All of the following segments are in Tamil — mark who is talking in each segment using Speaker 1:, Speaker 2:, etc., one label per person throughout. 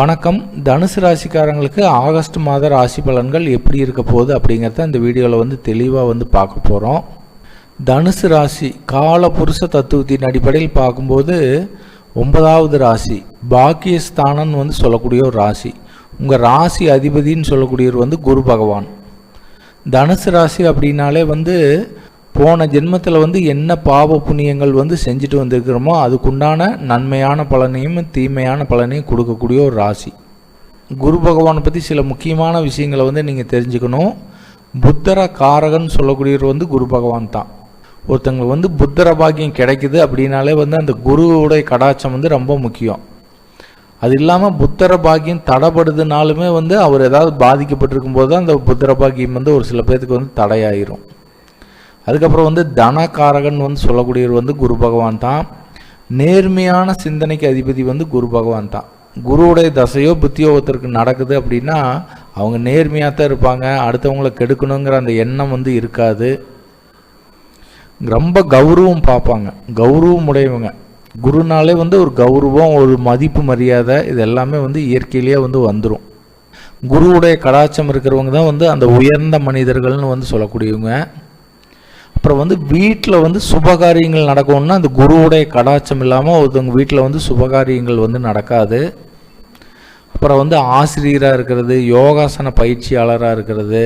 Speaker 1: வணக்கம். தனுசு ராசிக்காரங்களுக்கு ஆகஸ்ட் மாத ராசி பலன்கள் எப்படி இருக்க போகுது அப்படிங்கிறத இந்த வீடியோவில் வந்து தெளிவாக வந்து பார்க்க போகிறோம் தனுசு ராசி கால புருஷ தத்துவத்தின் அடிப்படையில் பார்க்கும்போது ஒன்பதாவது ராசி பாக்கியஸ்தானன் வந்து சொல்லக்கூடிய ஒரு ராசி. உங்கள் ராசி அதிபதின்னு சொல்லக்கூடியவர் வந்து குரு பகவான். தனுசு ராசி அப்படின்னாலே வந்து போன ஜென்மத்தில் வந்து என்ன பாவ புண்ணியங்கள் வந்து செஞ்சுட்டு வந்திருக்கிறோமோ அதுக்குண்டான நன்மையான பலனையும் தீமையான பலனையும் கொடுக்கக்கூடிய ஒரு ராசி. குரு பகவானை பற்றி சில முக்கியமான விஷயங்களை வந்து நீங்கள் தெரிஞ்சுக்கணும். புத்தர காரகன் சொல்லக்கூடியவர் வந்து குரு பகவான் தான். ஒருத்தங்களுக்கு வந்து புத்தர பாக்கியம் கிடைக்குது அப்படின்னாலே வந்து அந்த குருவுடைய கடாச்சம் வந்து ரொம்ப முக்கியம். அது இல்லாமல் புத்தர பாக்கியம் தடைப்படுதுனாலுமே வந்து அவர் ஏதாவது பாதிக்கப்பட்டிருக்கும் போது தான் அந்த புத்தர பாக்கியம் வந்து ஒரு சில பேர்த்துக்கு வந்து தடையாயிரும். அதுக்கப்புறம் வந்து தனகாரகன் வந்து சொல்லக்கூடியவர் வந்து குரு பகவான் தான். நேர்மையான சிந்தனைக்கு அதிபதி வந்து குரு பகவான் தான். குருவுடைய தசையோ புத்தியோ ஒருத்தருக்கு நடக்குது அப்படின்னா அவங்க நேர்மையாக தான் இருப்பாங்க. அடுத்தவங்களை கெடுக்கணுங்கிற அந்த எண்ணம் வந்து இருக்காது. ரொம்ப கௌரவம் பார்ப்பாங்க. கௌரவம் உடையவங்க. குருனாலே வந்து ஒரு கௌரவம் ஒரு மதிப்பு மரியாதை இது எல்லாமே வந்து இயற்கையிலேயே வந்து வந்துடும் குருவுடைய கடாச்சம் இருக்கிறவங்க தான் வந்து அந்த உயர்ந்த மனிதர்கள்னு வந்து சொல்லக்கூடியவங்க. அப்புறம் வந்து வீட்டில் வந்து சுபகாரியங்கள் நடக்கணும்னா அந்த குருவுடைய கடாச்சம் இல்லாமல் ஒருத்தவங்க வீட்டில் வந்து சுபகாரியங்கள் வந்து நடக்காது. அப்புறம் வந்து ஆசிரியராக இருக்கிறது யோகாசன பயிற்சியாளராக இருக்கிறது.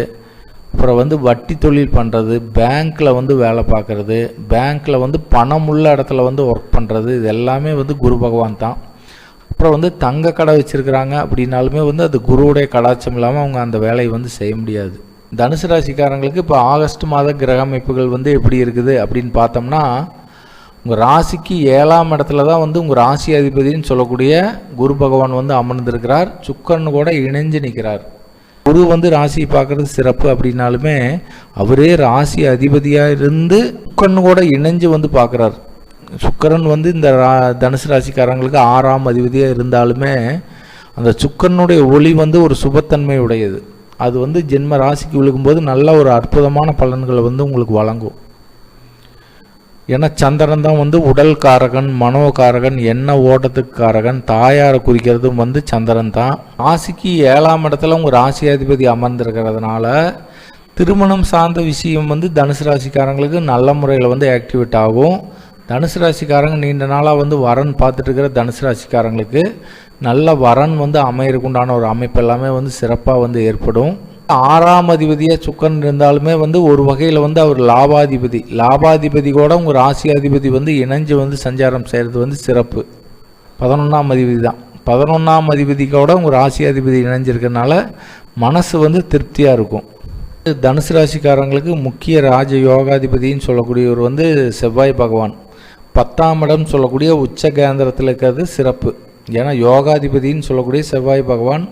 Speaker 1: அப்புறம் வந்து வட்டி தொழில் பண்ணுறது பேங்க்கில் வந்து வேலை பார்க்குறது பேங்க்கில் வந்து பணம் உள்ள இடத்துல வந்து ஒர்க் பண்ணுறது இது எல்லாமே வந்து குரு பகவான் தான். அப்புறம் வந்து தங்க கடை வச்சுருக்கிறாங்க அப்படின்னாலுமே வந்து அது குருவுடைய கடாச்சம் இல்லாமல் அவங்க அந்த வேலையை வந்து செய்ய முடியாது. தனுசு ராசிக்காரங்களுக்கு இப்போ ஆகஸ்ட் மாத கிரக அமைப்புகள் வந்து எப்படி இருக்குது அப்படின்னு பார்த்தோம்னா உங்கள் ராசிக்கு ஏழாம் இடத்துல தான் வந்து உங்கள் ராசி அதிபதினு சொல்லக்கூடிய குரு பகவான் வந்து அமர்ந்திருக்கிறார். சுக்கரன் கூட இணைஞ்சு நிற்கிறார் குரு வந்து ராசியை பார்க்குறது சிறப்பு அப்படின்னாலுமே அவரே ராசி அதிபதியாக இருந்து சுக்கரன் கூட இணைஞ்சு வந்து பார்க்குறார். சுக்கரன் வந்து இந்த ரா தனுசு ராசிக்காரங்களுக்கு ஆறாம் அதிபதியாக இருந்தாலுமே அந்த சுக்கரனுடைய ஒளி வந்து ஒரு சுபத்தன்மை உடையது. அது வந்து ஜென்ம ராசிக்கு விழுகும்போது நல்ல ஒரு அற்புதமான பலன்களை வந்து உங்களுக்கு வழங்கும். ஏன்னா சந்திரன் தான் வந்து உடல் காரகன் மனோகாரகன் எண்ண ஓட்டத்துக்கு காரகன் தாயாரை குறிக்கிறதும் வந்து சந்திரன் தான். ராசிக்கு ஏழாம் இடத்துல உங்கள் ராசியாதிபதி அமர்ந்திருக்கிறதுனால திருமணம் சார்ந்த விஷயம் வந்து தனுசு ராசிக்காரங்களுக்கு நல்ல முறையில் வந்து ஆக்டிவேட் ஆகும். தனுசு ராசிக்காரங்க நீண்ட நாளாக வந்து வரன் பார்த்துட்டு இருக்கிற தனுசு ராசிக்காரங்களுக்கு நல்ல வரன் வந்து அமையறதுக்குண்டான ஒரு அமைப்பு எல்லாமே வந்து சிறப்பாக வந்து ஏற்படும். ஆறாம் அதிபதியாக சுக்கன் இருந்தாலுமே வந்து ஒரு வகையில் வந்து அவர் லாபாதிபதி. லாபாதிபதி கூட உங்கள் ராசியாதிபதி வந்து இணைஞ்சு வந்து சஞ்சாரம் செய்கிறது வந்து சிறப்பு. பதினொன்றாம் அதிபதி தான். பதினொன்றாம் அதிபதிக்கோட உங்கள் ராசியாதிபதி இணைஞ்சிருக்கனால மனசு வந்து திருப்தியாக இருக்கும். தனுசு ராசிக்காரங்களுக்கு முக்கிய ராஜ யோகாதிபதின்னு சொல்லக்கூடியவர் வந்து செவ்வாய் பகவான். பத்தாம் இடம் சொல்லக்கூடிய உச்ச கேந்திரத்தில் இருக்கிறது சிறப்பு. ஏன்னா யோகாதிபதின்னு சொல்லக்கூடிய செவ்வாய் பகவான்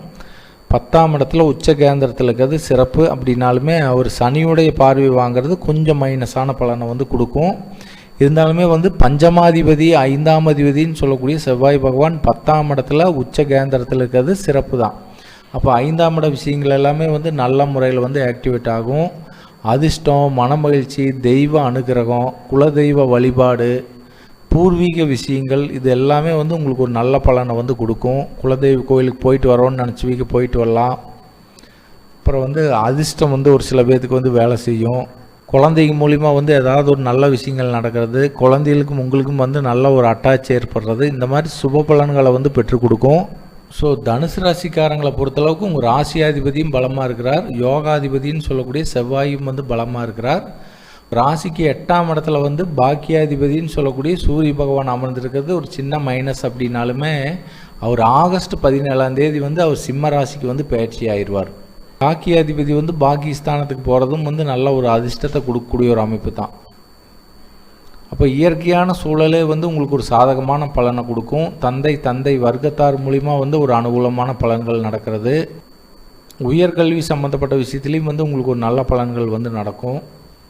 Speaker 1: பத்தாம் இடத்துல உச்ச கேந்திரத்தில் இருக்கிறது சிறப்பு. அப்படின்னாலுமே அவர் சனியுடைய பார்வை வாங்குறது கொஞ்சம் மைனஸான பலனை வந்து கொடுக்கும். இருந்தாலுமே வந்து பஞ்சமாதிபதி ஐந்தாம் அதிபதின்னு சொல்லக்கூடிய செவ்வாய் பகவான் பத்தாம் இடத்துல உச்ச கேந்திரத்தில் இருக்கிறது சிறப்பு தான். அப்போ ஐந்தாம் இட விஷயங்கள் எல்லாமே வந்து நல்ல முறையில் வந்து ஆக்டிவேட் ஆகும். அதிர்ஷ்டம் மனமகிழ்ச்சி தெய்வ அனுகிரகம் குலதெய்வ வழிபாடு பூர்வீக விஷயங்கள் இது எல்லாமே வந்து உங்களுக்கு ஒரு நல்ல பலனை வந்து கொடுக்கும். குலதெய்வ கோயிலுக்கு போயிட்டு வரோன்னு நினச்சிவிக்க போயிட்டு வரலாம். அப்புறம் வந்து அதிர்ஷ்டம் வந்து ஒரு சில பேர்த்துக்கு வந்து வேலை செய்யும். குழந்தைங்க மூலிமா வந்து ஏதாவது ஒரு நல்ல விஷயங்கள் நடக்கிறது. குழந்தைகளுக்கும் உங்களுக்கும் வந்து நல்ல ஒரு அட்டாச் ஏற்படுறது. இந்த மாதிரி சுப பலன்களை வந்து பெற்றுக் கொடுக்கும். ஸோ தனுசு ராசிக்காரங்களை பொறுத்தளவுக்கு உங்கள் ராசியாதிபதியும் பலமாக இருக்கிறார். யோகாதிபதின்னு சொல்லக்கூடிய செவ்வாயும் வந்து பலமாக இருக்கிறார். ராசிக்கு எட்டாம் இடத்துல வந்து பாக்கியாதிபதின்னு சொல்லக்கூடிய சூரிய பகவான் அமர்ந்திருக்கிறது. ஒரு சின்ன மைனஸ் அப்படின்னாலுமே அவர் ஆகஸ்ட் பதினேழாம் தேதி வந்து அவர் சிம்ம ராசிக்கு வந்து பயிற்சி ஆயிடுவார். பாக்கியாதிபதி வந்து பாக்கியஸ்தானத்துக்கு போகிறதும் வந்து நல்ல ஒரு அதிர்ஷ்டத்தை கொடுக்கக்கூடிய ஒரு அமைப்பு தான். அப்போ இயற்கையான சூழலே வந்து உங்களுக்கு ஒரு சாதகமான பலனை கொடுக்கும். தந்தை தந்தை வர்க்கத்தார் மூலிமா வந்து ஒரு அனுகூலமான பலன்கள் நடக்கிறது. உயர்கல்வி சம்மந்தப்பட்ட விஷயத்துலேயும் வந்து உங்களுக்கு ஒரு நல்ல பலன்கள் வந்து நடக்கும்.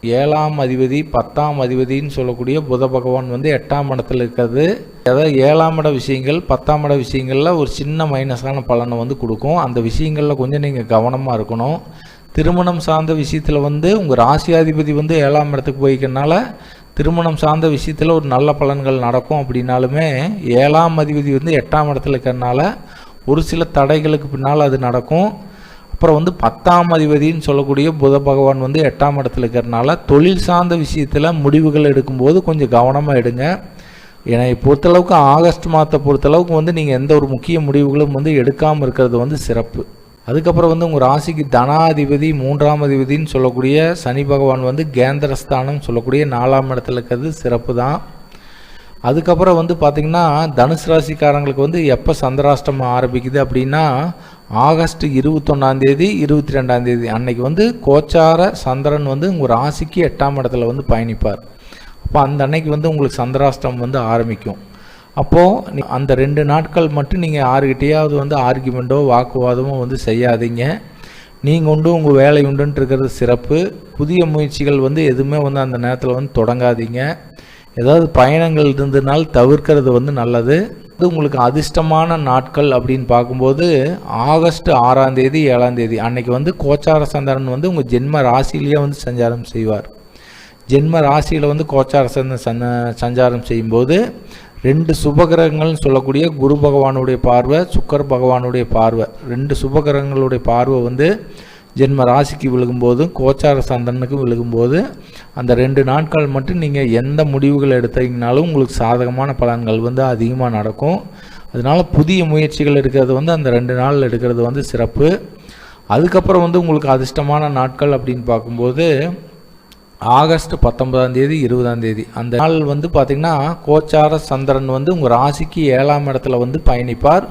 Speaker 1: ஏழாம் அதிபதி பத்தாம் அதிபதின்னு சொல்லக்கூடிய புத பகவான் வந்து எட்டாம் இடத்துல இருக்கிறது அதாவது ஏழாம் இட விஷயங்கள் பத்தாம் இட விஷயங்களில் ஒரு சின்ன மைனஸான பலனை வந்து கொடுக்கும். அந்த விஷயங்களில் கொஞ்சம் நீங்கள் கவனமாக இருக்கணும். திருமணம் சார்ந்த விஷயத்தில் வந்து உங்கள் ராசியாதிபதி வந்து ஏழாம் இடத்துக்கு போய்க்கனால திருமணம் சார்ந்த விஷயத்தில் ஒரு நல்ல பலன்கள் நடக்கும் அப்படின்னாலுமே ஏழாம் அதிபதி வந்து எட்டாம் இடத்துல இருக்கிறனால ஒரு சில தடைகளுக்கு பின்னால் அது நடக்கும். அப்புறம் வந்து பத்தாம் அதிபதின்னு சொல்லக்கூடிய புத பகவான் வந்து எட்டாம் இடத்துல இருக்கிறனால தொழில் சார்ந்த விஷயத்தில் முடிவுகள் எடுக்கும்போது கொஞ்சம் கவனமாக எடுங்க. ஏன்னா பொறுத்தளவுக்கு ஆகஸ்ட் மாதத்தை பொறுத்தளவுக்கு வந்து நீங்கள் எந்த ஒரு முக்கிய முடிவுகளும் வந்து எடுக்காமல் இருக்கிறது வந்து சிறப்பு. அதுக்கப்புறம் வந்து உங்கள் ராசிக்கு தனாதிபதி மூன்றாம் அதிபதினு சொல்லக்கூடிய சனி பகவான் வந்து கேந்திரஸ்தானம் சொல்லக்கூடிய நாலாம் இடத்துல இருக்கிறது சிறப்பு தான் அதுக்கப்புறம் வந்து பார்த்திங்கன்னா தனுசு ராசிக்காரங்களுக்கு வந்து எப்போ சந்திராஷ்டமம் ஆரம்பிக்குது அப்படின்னா ஆகஸ்ட் இருபத்தொன்னாந்தேதி இருபத்தி ரெண்டாந்தேதி அன்னைக்கு வந்து கோச்சார சந்திரன் வந்து உங்கள் ராசிக்கு எட்டாம் இடத்துல வந்து பயணிப்பார். அப்போ அந்த அன்னைக்கு வந்து உங்களுக்கு சந்திராஷ்டமம் வந்து ஆரம்பிக்கும். அப்போது அந்த ரெண்டு நாட்கள் மட்டும் நீங்கள் யாருக்கிட்டேயாவது வந்து ஆர்குமெண்ட்டோ வாக்குவாதமோ வந்து செய்யாதீங்க. நீங்கள் உண்டு உங்கள் வேலை உண்டுன்ட்டு இருக்கிறது சிறப்பு. புதிய முயற்சிகள் வந்து எதுவுமே வந்து அந்த நேரத்தில் வந்து தொடங்காதீங்க. ஏதாவது பயணங்கள் இருந்ததுனால் தவிர்க்கிறது வந்து நல்லது. இது உங்களுக்கு அதிர்ஷ்டமான நாட்கள் அப்படின்னு பார்க்கும்போது ஆகஸ்ட் ஆறாம் தேதி ஏழாம் தேதி. அன்னைக்கு வந்து கோச்சார சந்திரன் வந்து உங்கள் ஜென்ம ராசியிலேயே வந்து சஞ்சாரம் செய்வார். ஜென்ம ராசியில் வந்து கோச்சார சந்த சஞ்சாரம் செய்யும்போது ரெண்டு சுபகிரகங்கள்னு சொல்லக்கூடிய குரு பகவானுடைய பார்வை சுக்கர் பகவானுடைய பார்வை. ரெண்டு சுபகிரகங்களுடைய பார்வை வந்து ஜென்ம ராசிக்கு விழுகும்போதும் கோச்சார சந்தனுக்கும் விழுகும்போது அந்த ரெண்டு நாட்கள் மட்டும் நீங்கள் எந்த முடிவுகள் எடுத்தீங்கனாலும் உங்களுக்கு சாதகமான பலன்கள் வந்து அதிகமாக நடக்கும். அதனால் புதிய முயற்சிகள் எடுக்கிறது வந்து அந்த ரெண்டு நாள் எடுக்கிறது வந்து சிறப்பு. அதுக்கப்புறம் வந்து உங்களுக்கு அதிர்ஷ்டமான நாட்கள் அப்படின்னு பார்க்கும்போது ஆகஸ்ட் பத்தொன்பதாம் தேதி இருபதாம் தேதி. அந்த நாள் வந்து பார்த்திங்கன்னா கோச்சார சந்திரன் வந்து உங்கள் ராசிக்கு ஏழாம் இடத்துல வந்து பயணிப்பார்.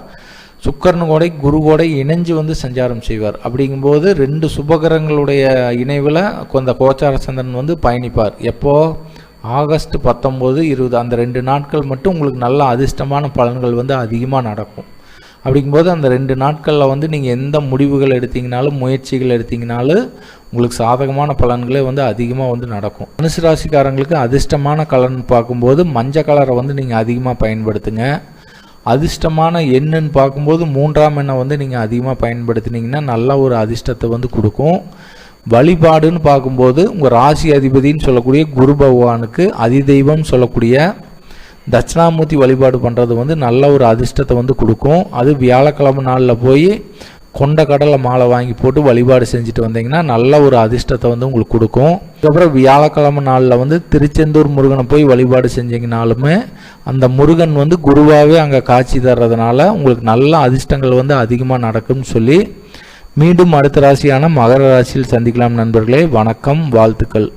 Speaker 1: சுக்கரன் கோடை குரு கோடை இணைஞ்சு வந்து சஞ்சாரம் செய்வார். அப்படிங்கும்போது ரெண்டு சுபகரங்களுடைய இணைவில் அந்த கோச்சார சந்திரன் வந்து பயணிப்பார். எப்போது ஆகஸ்ட் பத்தொம்போது இருபது அந்த ரெண்டு நாட்கள் மட்டும் உங்களுக்கு நல்ல அதிர்ஷ்டமான பலன்கள் வந்து அதிகமாக நடக்கும். அப்படிங்கும்போது அந்த ரெண்டு நாட்களில் வந்து நீங்கள் எந்த முடிவுகள் எடுத்தீங்கனாலும் முயற்சிகள் எடுத்தீங்கனாலும் உங்களுக்கு சாதகமான பலன்களே வந்து அதிகமாக வந்து நடக்கும். மனுஷ ராசிக்காரங்களுக்கு அதிர்ஷ்டமான கலன் பார்க்கும்போது மஞ்சள் கலரை வந்து நீங்கள் அதிகமாக பயன்படுத்துங்க. அதிர்ஷ்டமான எண்ணுன்னு பார்க்கும்போது மூன்றாம் எண்ணை வந்து நீங்கள் அதிகமாக பயன்படுத்தினீங்கன்னா நல்ல ஒரு அதிர்ஷ்டத்தை வந்து கொடுக்கும். வழிபாடுன்னு பார்க்கும்போது உங்கள் ராசி அதிபதினு சொல்லக்கூடிய குரு பகவானுக்கு அதிதெய்வம் சொல்லக்கூடிய தட்சிணாமூர்த்தி வழிபாடு பண்ணுறது வந்து நல்ல ஒரு அதிர்ஷ்டத்தை வந்து கொடுக்கும். அது வியாழக்கிழமை நாளில் போய் கொண்ட கடலை மாலை வாங்கி போட்டு வழிபாடு செஞ்சுட்டு வந்தீங்கன்னா நல்ல ஒரு அதிர்ஷ்டத்தை வந்து உங்களுக்கு கொடுக்கும். அதுக்கப்புறம் வியாழக்கிழமை நாளில் வந்து திருச்செந்தூர் முருகனை போய் வழிபாடு செஞ்சீங்கனாலுமே அந்த முருகன் வந்து குருவாகவே அங்கே காட்சி தர்றதுனால உங்களுக்கு நல்ல அதிர்ஷ்டங்கள் வந்து அதிகமாக நடக்கும்னு சொல்லி மீண்டும் அடுத்த ராசியான மகர ராசியில் சந்திக்கலாம் நண்பர்களே. வணக்கம் வாழ்த்துக்கள்.